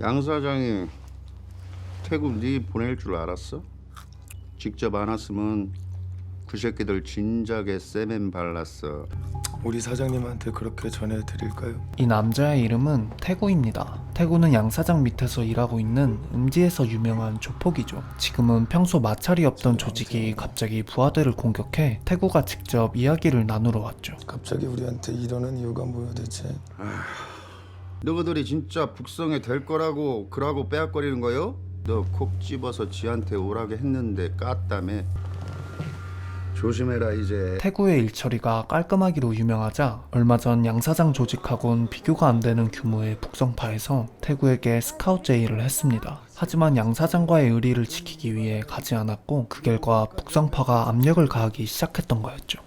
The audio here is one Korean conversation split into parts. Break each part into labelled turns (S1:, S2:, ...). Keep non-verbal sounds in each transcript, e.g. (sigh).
S1: 양 사장이 태국 네 보낼 줄 알았어? 직접 안 왔으면 그 새끼들 진작에 세멘 발랐어.
S2: 우리 사장님한테 그렇게 전해드릴까요?
S3: 이 남자의 이름은 태구입니다. 태구는 양 사장 밑에서 일하고 있는 음지에서 유명한 조폭이죠. 지금은 평소 마찰이 없던 조직이 갑자기 부하들을 공격해 태구가 직접 이야기를 나누러 왔죠.
S2: 갑자기 우리한테 이러는 이유가 뭐야 대체?
S1: 너희들이 진짜 북성에 될 거라고 그러고 빼앗거리는 거요? 너 콕 집어서 지한테 오라게 했는데 깠다며. 조심해라 이제.
S3: 태구의 일처리가 깔끔하기로 유명하자 얼마 전 양사장 조직하고는 비교가 안 되는 규모의 북성파에서 태구에게 스카우트 제의를 했습니다. 하지만 양사장과의 의리를 지키기 위해 가지 않았고 그 결과 북성파가 압력을 가하기 시작했던 거였죠.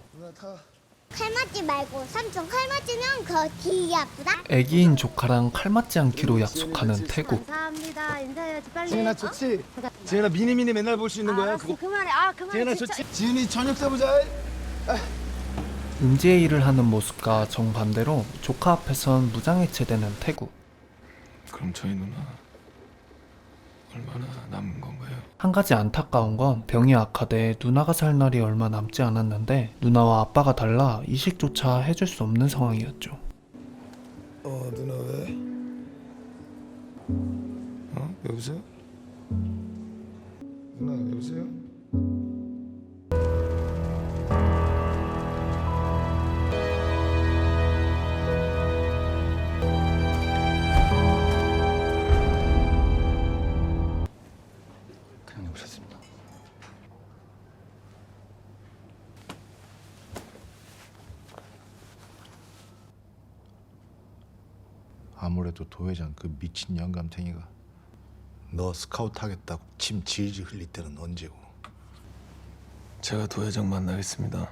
S4: 칼 맞지 말고 삼촌 칼 맞으면 그뒤 아프다.
S3: 애기인 조카랑 칼 맞지 않기로 약속하는 태구.
S5: 감사합니다. 인사해야지 빨리.
S2: 지은아 좋지? 지은아 미니미니 맨날 볼 수 있는 거야 그거
S5: 그만해. 아 그만해.
S2: 지은아
S5: 진짜.
S2: 좋지? 지은이 저녁 사보자
S3: 음지의 일을 하는 모습과 정반대로 조카 앞에선 무장해체되는 태구.
S2: 그럼 저희 누나 얼마나 남은 건가요?
S3: 한 가지 안타까운 건 병이 악화돼 누나가 살 날이 얼마 남지 않았는데 누나와 아빠가 달라 이식조차 해줄 수 없는 상황이었죠.
S2: 어 누나 왜? 어 여보세요? 누나 여보세요?
S6: 아무래도 도회장 그 미친 영감탱이가 너 스카우트 하겠다고 침 질질 흘릴 때는 언제고
S2: 제가 도회장 만나겠습니다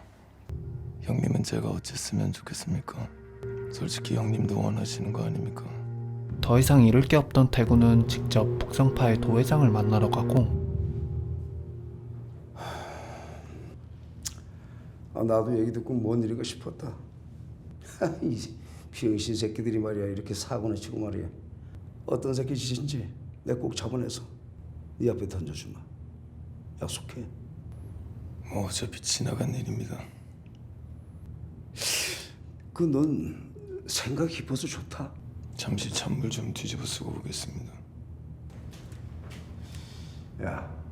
S2: 형님은 제가 어쨌으면 좋겠습니까? 솔직히 형님도 원하시는 거 아닙니까?
S3: 더 이상 잃을 게 없던 태구는 직접 북성파의 도회장을 만나러 가고
S7: 아, 나도 얘기 듣고 뭔 일인가 싶었다. (laughs) 이 병신 새끼들이 말이야 이렇게 사고나 치고 말이야. 어떤 새끼 짓인지 내가 꼭 잡아내서 네 앞에 던져주마. 약속해.
S2: 뭐 어차피 지나간 일입니다
S7: 그 넌 생각 깊어서 좋다.
S2: 잠시 찬물 좀 뒤집어 쓰고 오겠습니다
S7: 야,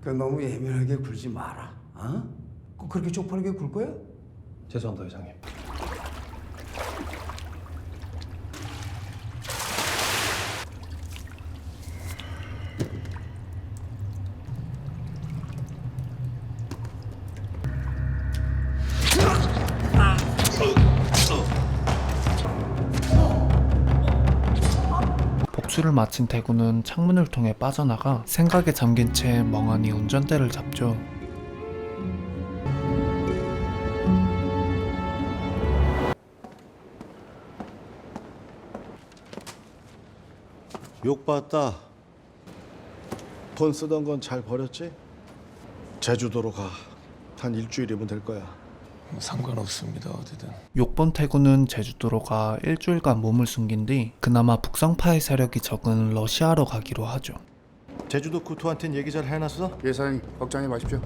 S7: 그 너무 예민하게 굴지 마라. 어? 꼭 그렇게 쪽팔리게 굴 거야?
S8: 죄송합니다, 회장님.
S3: 복수를 마친 태구는 창문을 통해 빠져나가 생각에 잠긴 채 멍하니 운전대를 잡죠.
S6: 욕 봤다 돈 쓰던 건 잘 버렸지? 제주도로 가 한 일주일이면 될 거야
S2: 뭐 상관없습니다 어디든
S3: 욕본 태구는 제주도로 가 일주일간 몸을 숨긴 뒤 그나마 북성파의 세력이 적은 러시아로 가기로 하죠.
S6: 제주도 구토한텐 얘기 잘 해놨어?
S1: 예 사장님 걱정하지 마십시오.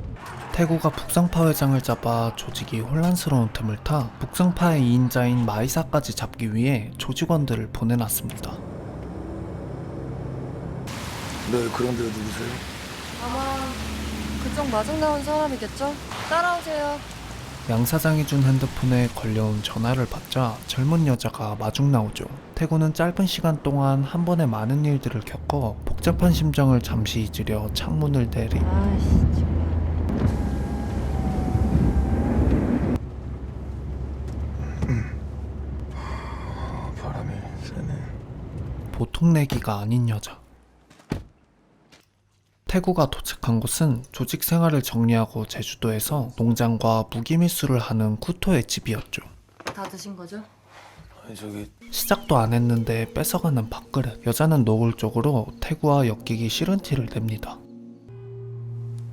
S3: 태구가 북성파 회장을 잡아 조직이 혼란스러운 틈을 타 북성파의 2인자인 마이사까지 잡기 위해 조직원들을 보내놨습니다.
S2: 네 그런데 누구세요?
S5: 아마 그쪽 마중 나온 사람이겠죠? 따라오세요.
S3: 양 사장이 준 핸드폰에 걸려온 전화를 받자 젊은 여자가 마중 나오죠. 태구는 짧은 시간 동안 한 번에 많은 일들을 겪어 복잡한 심정을 잠시 잊으려 창문을 내리
S5: 아이씨 정말.
S2: 아, 바람이 세네
S3: 보통 내기가 아닌 여자. 태구가 도착한 곳은 조직 생활을 정리하고 제주도에서 농장과 무기 밀수를 하는 쿠토의 집이었죠.
S5: 다 드신 거죠?
S2: 아니 저기
S3: 시작도 안 했는데 뺏어가는 밥그릇. 여자는 노골적으로 태구와 엮이기 싫은 티를 냅니다.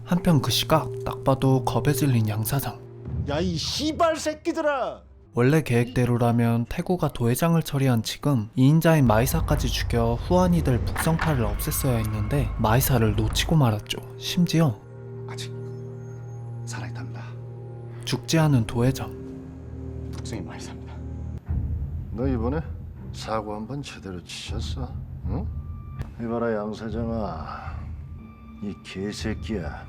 S3: 한편 그 시각 딱 봐도 겁에 질린 양 사장.
S6: 야이 씨발 새끼들아
S3: 원래 계획대로라면 태구가 도회장을 처리한 지금 2인자인 마이사까지 죽여 후환이 될 북성파를 없앴어야 했는데 마이사를 놓치고 말았죠. 심지어
S1: 아직 살아있답니다.
S3: 죽지 않은 도회장.
S1: 북승이 많이 삽니다.
S6: 너 이번에 사고 한 번 제대로 치셨어? 응? 이봐라 양 사장아, 이 개새끼야.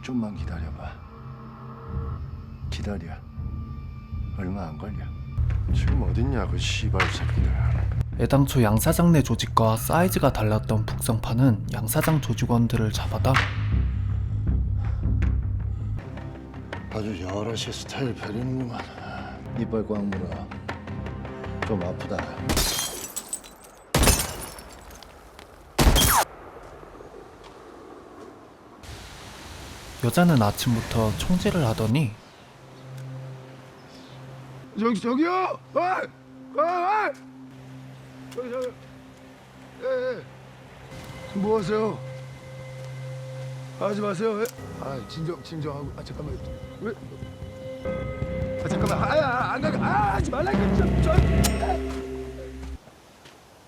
S6: 좀만 기다려봐. 기다려. 얼마 안 걸려. 지금 어딨냐 그 씨발 새끼들.
S3: 애당초 양 사장 내 조직과 사이즈가 달랐던 북성파는 양 사장 조직원들을 잡아다
S6: 아주 여럿이 스타일 벼리는구만. 이빨 꽉 물어. 좀 아프다.
S3: 여자는 아침부터 총질을 하더니
S6: 저기 저기요! 아! 아! 아! 저기 저기. 예, 예. 뭐 하세요? 하지 마세요. 예? 아, 진정 진정하고. 아, 잠깐만. 왜? 아, 잠깐만. 아, 아, 안 가. 아, 하지 말라니까. 저, 저.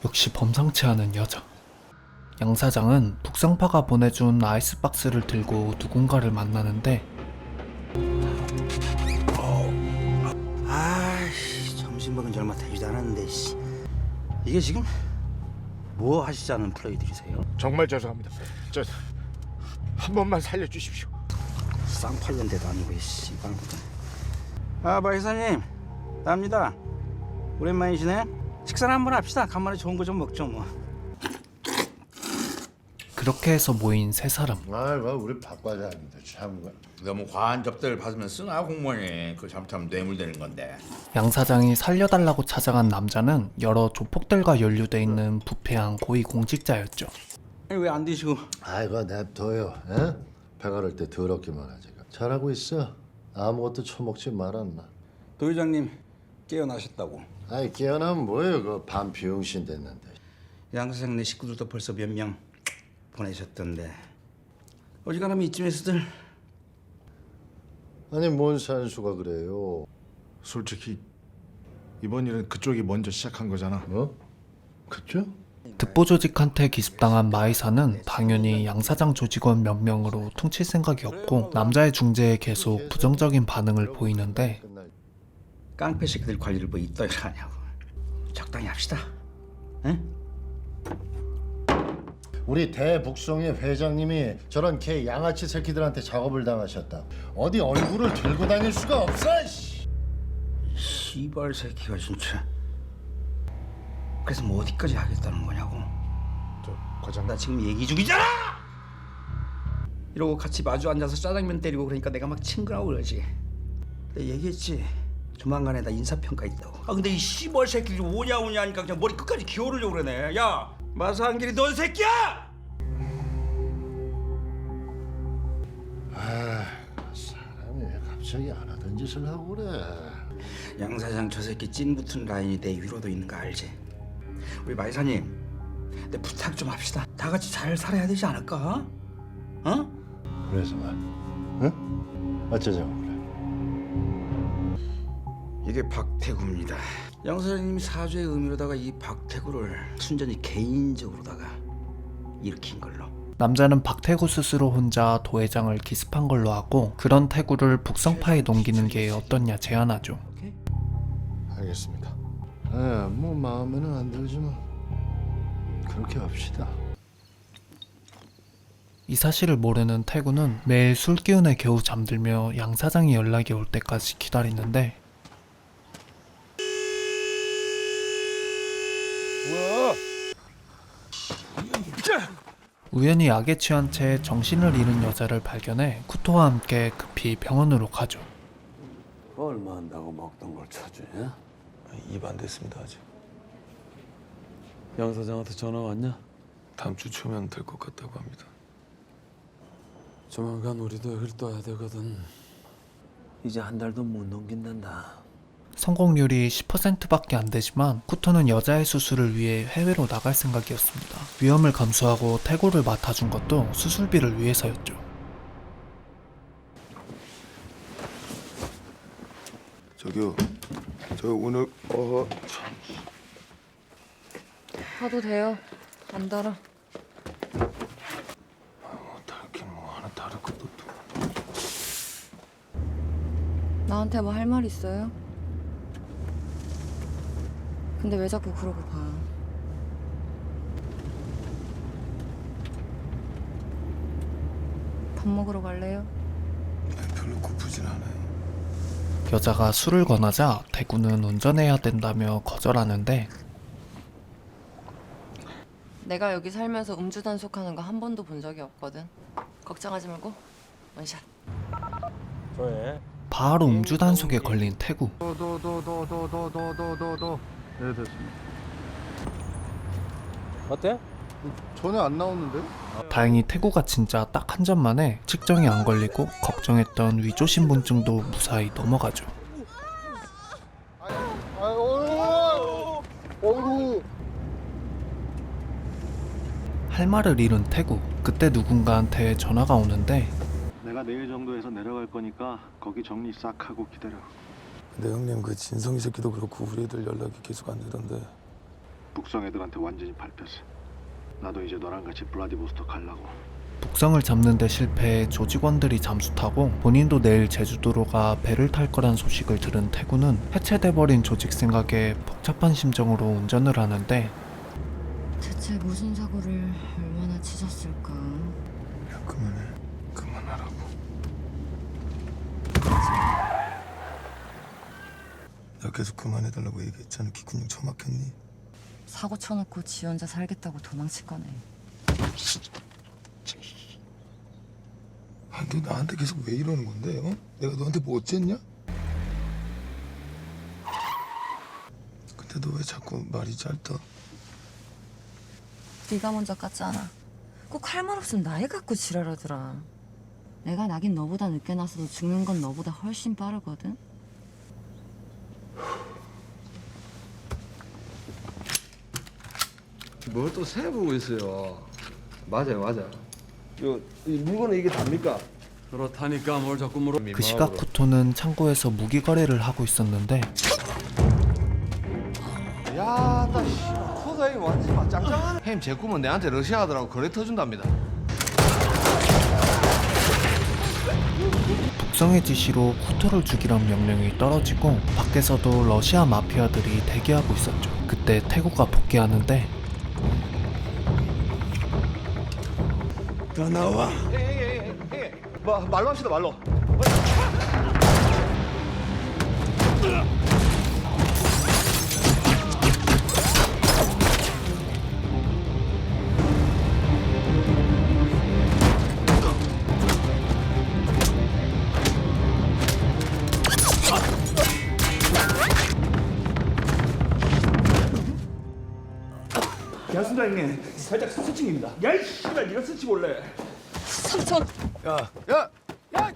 S3: 역시 범상치 않은 여자. 양 사장은 북성파가 보내준 아이스박스를 들고 누군가를 만나는데
S9: 먹은 지 얼마 되지도 않았는데 씨. 이게 지금 뭐 하시자는 플레이들이세요?
S6: 정말 죄송합니다. 저 한 번만 살려주십시오.
S9: 쌍팔년대도 아니고 씨 아 박이사님 나입니다 오랜만이시네 식사를 한번 합시다 간만에 좋은 거 좀 먹죠 뭐
S3: 그렇게 해서 모인 세 사람.
S6: 아이고, 우리 박 과장님도 참.
S10: 너무 과한 접대를 받으면 쓰나 공무원이 그 잘못하면 뇌물되는 건데
S3: 양 사장이 살려달라고 찾아간 남자는 여러 조폭들과 연루돼 있는 부패한 고위 공직자였죠.
S9: 왜안 드시고
S6: 아이고, 냅둬요. 에? 배가 를때 더럽기만 하지. 잘하고 있어. 아무것도 처먹지 말았나.
S9: 도 회장님 깨어나셨다고
S6: 아이 깨어나면 뭐예요? 그 반 비용신 됐는데.
S9: 양 선생네 식구들도 벌써 몇 명 보내셨던데 어지간하면 이쯤에서들
S6: 아니 뭔 산수가 그래요? 솔직히 이번 일은 그쪽이 먼저 시작한 거잖아. 어? 그쪽?
S3: 듣보 조직한테 기습당한 마이사는 당연히 양 사장 조직원 몇 명으로 퉁칠 생각이 없고 남자의 중재에 계속 부정적인 반응을 보이는데
S9: 깡패 새끼들 관리를 뭐 이따위 하냐고 적당히 합시다 응?
S6: 우리 대북송의 회장님이 저런 개 양아치 새끼들한테 작업을 당하셨다. 어디 얼굴을 들고 다닐 수가 없어. 씨.
S9: 시발 새끼가 진짜. 그래서 뭐 어디까지 하겠다는 거냐고.
S6: 저 과장
S9: 나 지금 얘기 중이잖아. 이러고 같이 마주 앉아서 짜장면 때리고 그러니까 내가 막 친근하고 그러지. 내가 얘기했지. 조만간에 나 인사평가 있다고. 아 근데 이 시벌 새끼들이 오냐 오냐 하니까 그냥 머리 끝까지 기어오르려고 그러네. 야 마사한길이 넌 새끼야!
S6: 사람이 왜 갑자기 안 하던 짓을 하고 그래?
S9: 양 사장 저 새끼 찐 붙은 라인이 내 위로도 있는 거 알지? 우리 마이사님, 내 부탁 좀 합시다. 다 같이 잘 살아야 되지 않을까? 어?
S6: 그래서 말, 응? 어쩌자고 그래?
S9: 이게 박태구입니다. 양 사장님이 사죄의 의미로다가 이 박태구를 순전히 개인적으로다가 일으킨 걸로.
S3: 남자는 박태구 스스로 혼자 도회장을 기습한 걸로 하고 그런 태구를 북성파에 넘기는 게 어떻냐 제안하죠.
S6: 알겠습니다. 에, 뭐 마음에는 안 들지만 그렇게 합시다.
S3: 이 사실을 모르는 태구는 매일 술 기운에 겨우 잠들며 양 사장이 연락이 올 때까지 기다리는데 우연히 약에 취한 채 정신을 잃은 여자를 발견해 쿠토와 함께 급히 병원으로 가죠.
S7: 얼마 한다고 먹던 걸 쳐주냐?
S2: 입 안 됐습니다 아직.
S8: 양 사장한테 전화 왔냐?
S2: 다음 주 초면 될 것 같다고 합니다.
S8: 조만간 우리도 흘떠야 되거든. 이제 한 달도 못 넘긴단다.
S3: 성공률이 10%밖에 안 되지만 쿠토는 여자의 수술을 위해 해외로 나갈 생각이었습니다. 위험을 감수하고 태고를 맡아준 것도 수술비를 위해서였죠.
S2: 저기 저기요. 저 오늘 어
S5: 가도 돼요. 안 달아.
S2: 뭐 다르긴 뭐 하나 다를 것도 없고.
S5: 나한테 뭐 할 말 있어요? 근데 왜 자꾸 그러고 봐? 밥 먹으러 갈래요?
S2: 아니, 별로 고프진 않아요.
S3: 여자가 술을 권하자 태구는 운전해야 된다며 거절하는데
S5: 내가 여기 살면서 음주 단속하는 거 한 번도 본 적이 없거든. 걱정하지 말고 원샷.
S3: 바로 음주 단속에 걸린 태구.
S1: 도도도도도도도도도. 네 됐습니다.
S8: 어때?
S1: 전혀 안 나오는데?
S3: 다행히 태구가 진짜 딱 한 잔만에 측정이 안 걸리고 걱정했던 위조 신분증도 무사히 넘어가죠.
S1: 아.
S3: 할 말을 잃은 태구. 그때 누군가한테 전화가 오는데
S11: 내가 내일 정도에서 내려갈 거니까 거기 정리 싹 하고 기다려.
S2: 근데 형님 그 진성이 새끼도 그렇고 우리 애들 연락이 계속 안 되던데.
S11: 북성 애들한테 완전히 밟혔어. 나도 이제 너랑 같이 블라디보스토크 가려고.
S3: 북성을 잡는 데 실패해 조직원들이 잠수 타고 본인도 내일 제주도로 가 배를 탈 거란 소식을 들은 태구는 해체돼 버린 조직 생각에 복잡한 심정으로 운전을 하는데
S5: 대체 무슨 사고를 얼마나 치셨을까?
S2: 야 그만해. 그만하라고. 나 계속 그만해달라고 얘기했잖아. 기쿤형 처막혔니?
S5: 사고 쳐놓고 지 혼자 살겠다고 도망칠 거네.
S2: 아, 너 나한테 계속 왜 이러는 건데? 어? 내가 너한테 뭐 어쨌냐? 근데 너 왜 자꾸 말이 짧다?
S5: 네가 먼저 깠잖아. 꼭 할 말 없으면 나이 갖고 지랄하더라. 내가 나긴 너보다 늦게 나서도 죽는 건 너보다 훨씬 빠르거든.
S9: 뭘 또 세보고 있어요? 맞아요, 맞아. 요, 이 물건은 이게 답니까?
S8: 그렇다니까 뭘 자꾸 물어.
S3: 그 시각 쿠토는 창고에서 무기 거래를 하고 있었는데
S9: 야, 나 씨, 코가 이 완전 막 짱짱하네. 햄, 제 꿈은 내한테 러시아하더라고 거래 터준답니다.
S3: 북성의 지시로 쿠토를 죽이란 명령이 떨어지고 밖에서도 러시아 마피아들이 대기하고 있었죠. 그때 태구가 복귀하는데
S2: 다 나와.
S9: 마, 말로 합시다, 말로. 야, 순장님, 살짝 스치입니다. 야, 이 씨발, 네가 스치 볼래?
S5: 삼촌.
S9: 야, 야, 야!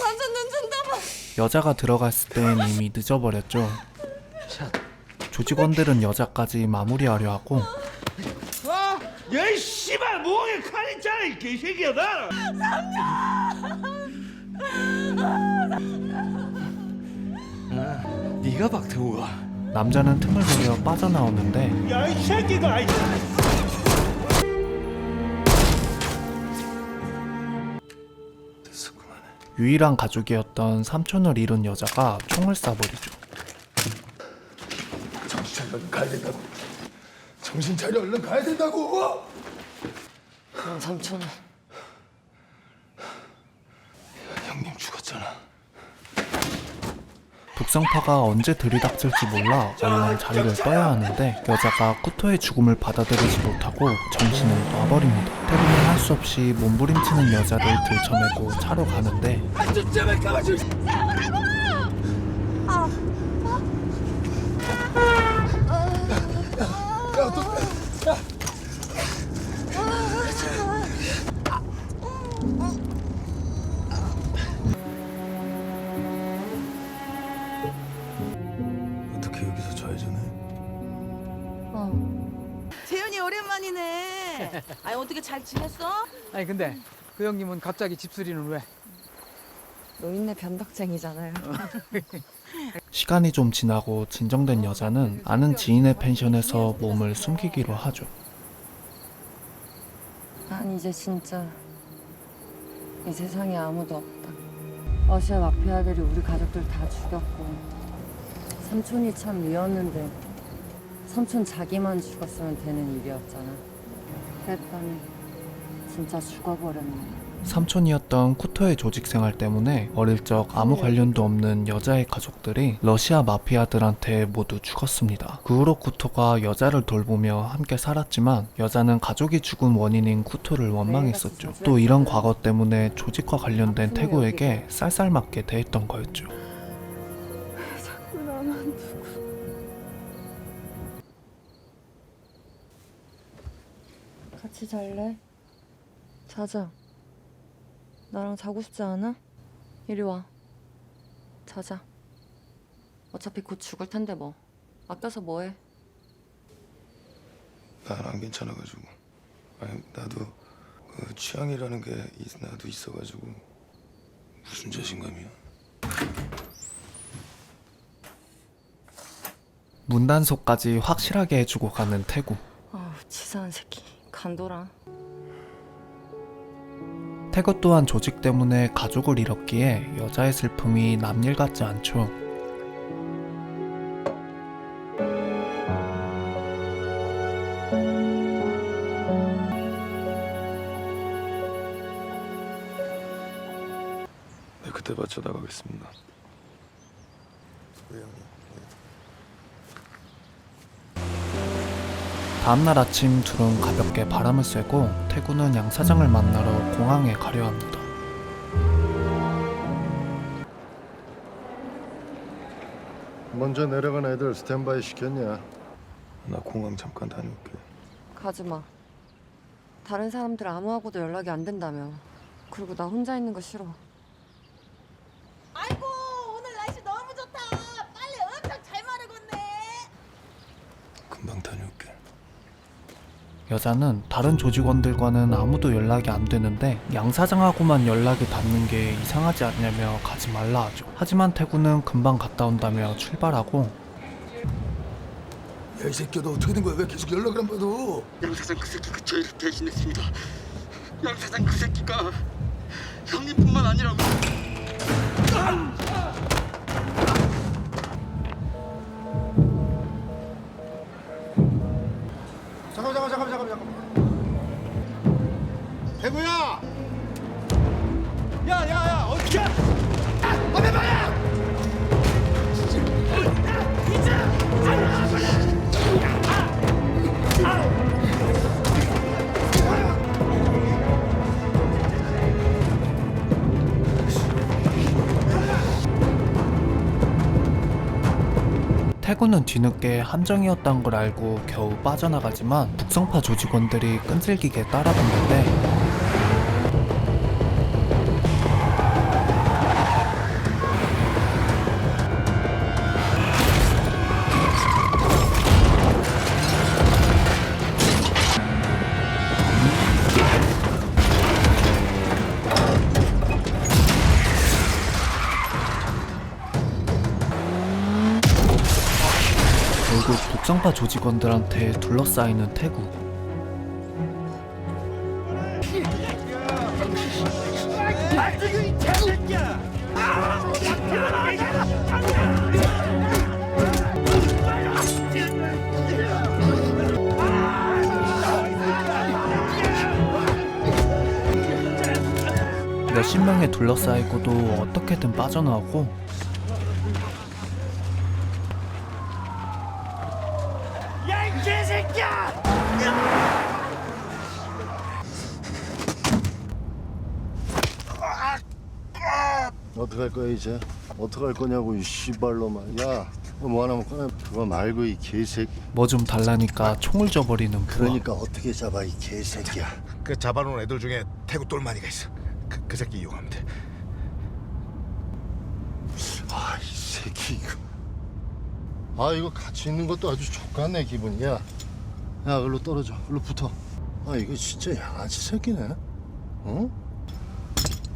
S5: 완전 눈준다 봐.
S3: 여자가 들어갔을 땐 이미 늦어버렸죠. 조직원들은 여자까지 마무리하려 하고
S9: 아, 야, 이 씨발, 목에 칼 있잖아, 이 개새끼야, 나. 네가 박태우가.
S3: 남자는 틈을 노려 빠져나오는데
S9: 야, 이 새끼가. 이.
S3: 유일한 가족이었던 삼촌을 잃은 여자가 총을 쏴버리죠.
S2: 정신 차려 얼른 가야 된다고. 정신 차려 얼른 가야 된다고.
S5: 그럼 삼촌은
S2: 형님 죽었잖아.
S3: 북성파가 언제 들이닥칠지 몰라 얼른 자리를 떠야 하는데 여자가 쿠토의 죽음을 받아들이지 못하고 정신을 놔버립니다. 태구는 할수 없이 몸부림치는 여자를 들쳐내고 차로 가는데
S2: 어.
S12: 어떻게 잘 지냈어?
S13: 아니 근데
S12: 그 형님은 갑자기 집수리는 왜?
S5: 노인네 변덕쟁이잖아요. (laughs)
S3: 시간이 좀 지나고 진정된 여자는 아는 지인의 펜션에서 몸을 숨기기로 하죠.
S5: 난 이제 진짜 이 세상에 아무도 없다. 러시아 마피아들이 우리 가족들 다 죽였고 삼촌이 참 미웠는데 삼촌 자기만 죽었으면 되는 일이었잖아. 그랬더니 진짜 죽어버렸네.
S3: 삼촌이었던 쿠토의 조직 생활 때문에 어릴 적 아무 관련도 없는 여자의 가족들이 러시아 마피아들한테 모두 죽었습니다. 그 후로 쿠토가 여자를 돌보며 함께 살았지만 여자는 가족이 죽은 원인인 쿠토를 원망했었죠. 또 이런 과거 때문에 조직과 관련된 태구에게 쌀쌀맞게 대했던 거였죠.
S5: 같이 잘래? 자자. 나랑 자고 싶지 않아? 이리 와. 자자. 어차피 곧 죽을 텐데 뭐. 아껴서 뭐해?
S2: 난 안 괜찮아가지고. 아니 나도 그 취향이라는 게 있- 나도 있어가지고 무슨 자신감이야?
S3: 문단속까지 확실하게 해주고 가는 태구.
S5: 아우 치사한 새끼. 간도라.
S3: 태구 또한 조직 때문에 가족을 잃었기에 여자의 슬픔이 남일 같지 않죠.
S2: 네 그때 맞춰 나가겠습니다. 왜 형님?
S3: 다음날 아침 둘은 가볍게 바람을 쐬고 태구는 양 사장을 만나러 공항에 가려 합니다.
S6: 먼저 내려간 애들 스탠바이 시켰냐?
S2: 나 공항 잠깐 다녀올게.
S5: 가지 마. 다른 사람들 아무하고도 연락이 안 된다며. 그리고 나 혼자 있는 거 싫어.
S13: 아이고 오늘 날씨 너무 좋다. 빨리 엄청 잘 마르겠네.
S2: 금방 다녀올게.
S3: 여자는 다른 조직원들과는 아무도 연락이 안 되는데 양 사장하고만 연락이 닿는 게 이상하지 않냐며 가지 말라 하죠. 하지만 태구는 금방 갔다 온다며 출발하고
S2: 야 이 새끼야 너 어떻게 된 거야? 왜 계속 연락을 안 받아?
S14: 양 사장 그 새끼가 저희를 배신했습니다. 양 사장 그 새끼가 형님뿐만 아니라
S6: 잠 잠
S3: 태구는 뒤늦게 함정이었던 걸 알고 겨우 빠져나가지만 북성파 조직원들이 끈질기게 따라붙는데 북성파 조직원들한테 둘러싸이는 태구. 몇십 명에 둘러싸이고도 어떻게든 빠져나오고
S6: 어떡할 거야 이제? 어떡할 거냐고 이 씨발로만. 야, 너뭐 하나 먹거나 그거 말고 이 개새끼.
S3: 뭐 좀 달라니까 총을 줘버리는 부하
S6: 그러니까 어떻게 잡아 이 개새끼야.
S10: 그 잡아놓은 애들 중에 태구 똘마니가 있어. 그, 그 새끼 이용하면 돼.
S6: 아, 이 새끼 이거. 아, 이거 같이 있는 것도 아주 족같네 기분이 야. 야, 글로 떨어져. 글로 붙어. 아, 이거 진짜 양아치 새끼네. 어?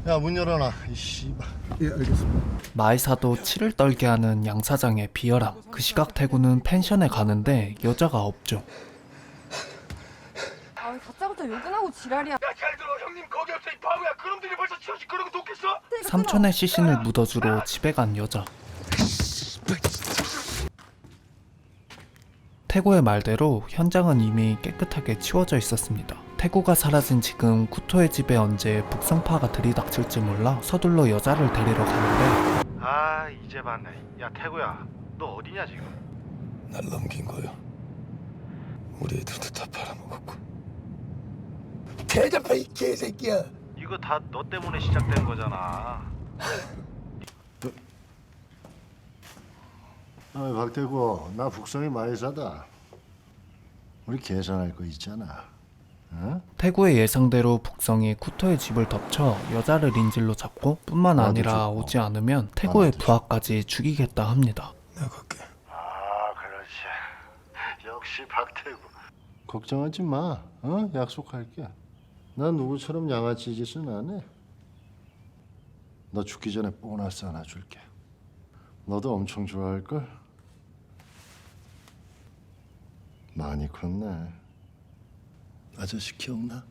S6: 야 문 열어놔 이 씨발 예 알겠습니다
S3: 마이사도 치를 떨게 하는 양 사장의 비열함. 그 시각 태구는 펜션에 가는데 여자가 없죠.
S5: 아 다짜고짜 욕은 하고 지랄이야
S9: 야잘 들어 형님 거기 없어 이 바보야 그놈들이 벌써 치우치 그러고 돕겠어?
S3: 삼촌의 시신을 묻어주러 집에 간 여자. 태구의 말대로 현장은 이미 깨끗하게 치워져 있었습니다. 태구가 사라진 지금 쿠토의 집에 언제 북성파가 들이닥칠지 몰라 서둘러 여자를 데리러 가는데
S6: 아 이제 봤네 야 태구야 너 어디냐 지금
S2: 날 넘긴 거요. 우리 애들도 다 팔아먹었고.
S6: 대답해 이 개새끼야 이거 다 너 때문에 시작된 거잖아 아 박태구 나 북성이 많이 사다 우리 계산할 거 있잖아 어?
S3: 태구의 예상대로 북성이 쿠토의 집을 덮쳐 여자를 인질로 잡고 뿐만
S6: 나도
S3: 아니라
S6: 죽고.
S3: 오지 않으면 태구의 부하까지 죽이겠다 합니다.
S2: 내가 갈게.
S6: 아 그렇지 역시 박태구 걱정하지 마 어? 약속할게 난 누구처럼 양아치 짓은 안 해 너 죽기 전에 보너스 하나 줄게 너도 엄청 좋아할걸? 많이 컸네 아저씨 기억나?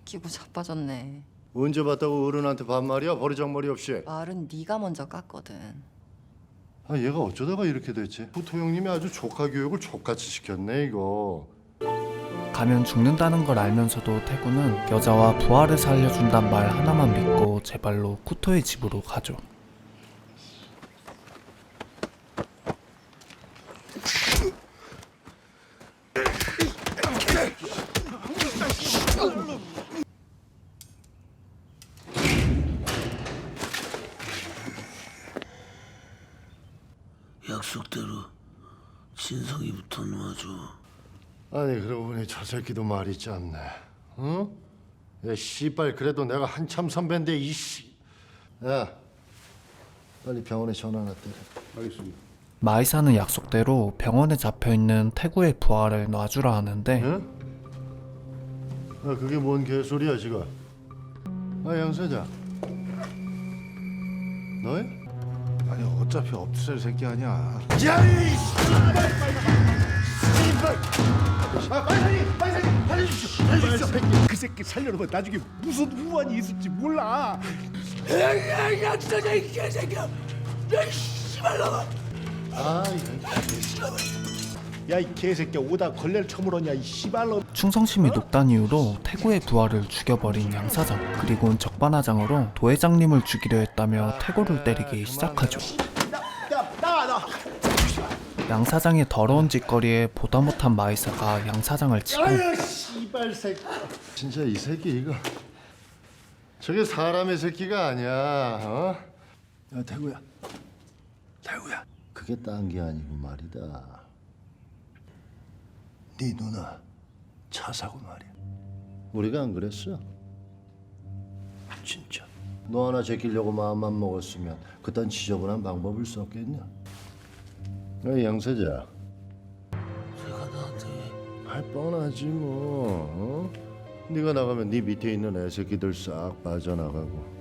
S5: 웃기고 자빠졌네.
S6: 언제 봤다고 어른한테 반말이야? 버리장머리 없이.
S5: 말은 네가 먼저 깠거든.
S6: 아 얘가 어쩌다가 이렇게 됐지? 부토 형님이 아주 조카 교육을 족같이 시켰네 이거.
S3: 가면 죽는다는 걸 알면서도 태구는 여자와 부하를 살려준단 말 하나만 믿고 제 발로 쿠토의 집으로 가죠.
S7: 약속대로 진성이부터 놓아줘.
S6: 아니 그러고 보니 저 새끼도 말이 짧네. 응? 야 씨발 그래도 내가 한참 선배인데 이 씨. 야 빨리 병원에 전화나 때려. 알겠습니다.
S3: 마이사는 약속대로 병원에 잡혀 있는 태구의 부하를 놔주라 하는데
S6: 응? 아 그게 뭔 개소리야 지금? 아양 사장. 너야? 아니 어차피 없을 새끼 아니야. 야이 씨
S15: 새끼 살려놓으면 나중에 무슨 후환이 있을지 몰라.
S9: 야 야 진짜 이 개새끼야 야 이 씨발놈아
S6: 아
S15: 야 이 개새끼야 오다 걸레를 쳐물었냐 이 씨발로.
S3: 충성심이 높단 이유로 태구의 부하를 죽여버린 양 사장 그리고 적반하장으로 도회장님을 죽이려 했다며 태구를 때리기 시작하죠. 양 사장의 더러운 짓거리에 보다 못한 마이사가 양 사장을 치고
S6: 새끼. 진짜 이 새끼 이거. 저게 사람의 새끼가 아니야. 어? 야 태구야. 태구야. 그게 딴 게 아니고 말이다. 네 누나 차 사고 말이야. 우리가 안 그랬어? 진짜. 너 하나 제끼려고 마음만 먹었으면 그딴 지저분한 방법을 썼겠냐? 야 양세자. 할 뻔하지 뭐. 어? 네가 나가면 네 밑에 있는 애새끼들 싹 빠져나가고.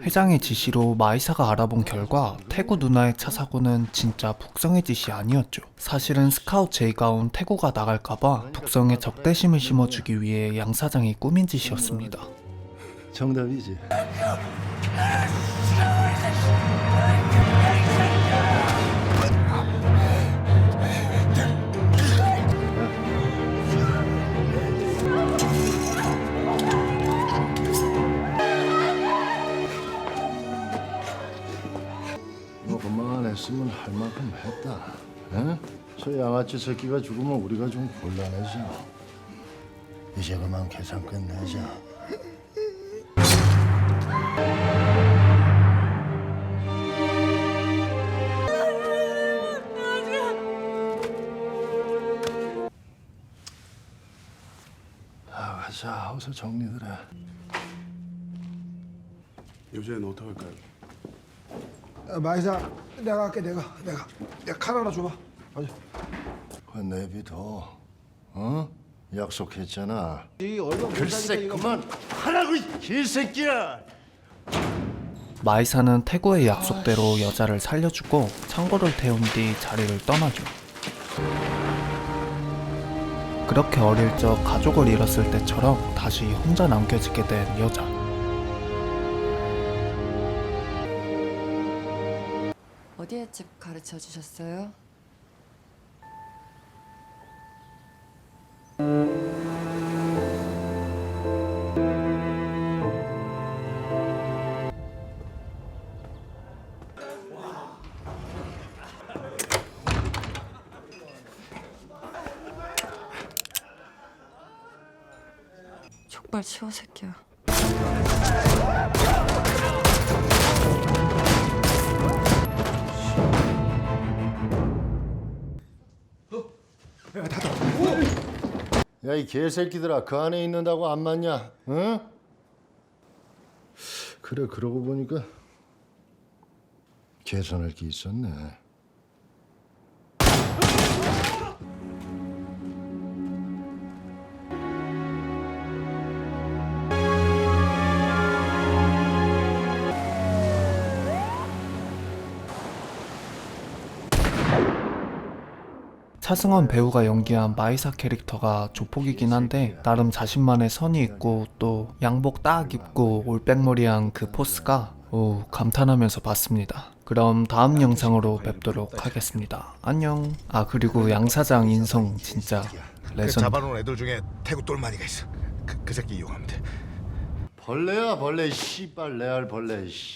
S3: 회장의 지시로 마이사가 알아본 결과 태구 누나의 차 사고는 진짜 북성의 짓이 아니었죠. 사실은 스카웃 제이가 온 태구가 나갈까봐 북성에 적대심을 심어주기 위해 양 사장이 꾸민 짓이었습니다.
S6: 정답이지. 그만했으면 할 만큼 했다. 에? 저 양아치 새끼가 죽으면 우리가 좀 곤란해져. 이제 그만 계산 끝내자. 아, 가자. 어서 정리들 해.
S11: 요새는 어떡할까요?
S9: 아, 마이사 내가 할게 내가 내가 내가 칼 하나 줘봐
S6: 그건 내비둬. 어? 약속했잖아.
S16: 이 얼마 못
S6: 글쎄
S16: 사니까 이거
S6: 그만 하라고 이 개새끼야.
S3: 마이사는 태구의 약속대로 여자를 살려주고 창고를 태운 뒤 자리를 떠나죠. 그렇게 어릴 적 가족을 잃었을 때처럼 다시 혼자 남겨지게 된 여자.
S5: 어디에 집 가르쳐 주셨어요? 족발 치워 새끼야.
S6: 야 이 개새끼들아 그 안에 있는다고 안 맞냐? 응? 그래 그러고 보니까 계산할 게 있었네.
S3: 차승원 배우가 연기한 마이사 캐릭터가 조폭이긴 한데 나름 자신만의 선이 있고 또 양복 딱 입고 올백머리한 그 포스가 오 감탄하면서 봤습니다. 그럼 다음 영상으로 뵙도록 하겠습니다. 안녕. 아 그리고 양 사장 인성 진짜
S15: 그
S3: 레전드.
S15: 잡아놓은 애들 중에 태구 똘마니가 있어. 그, 그 새끼 이용하면 돼.
S6: 벌레야 벌레 씨발 레알 벌레 씨.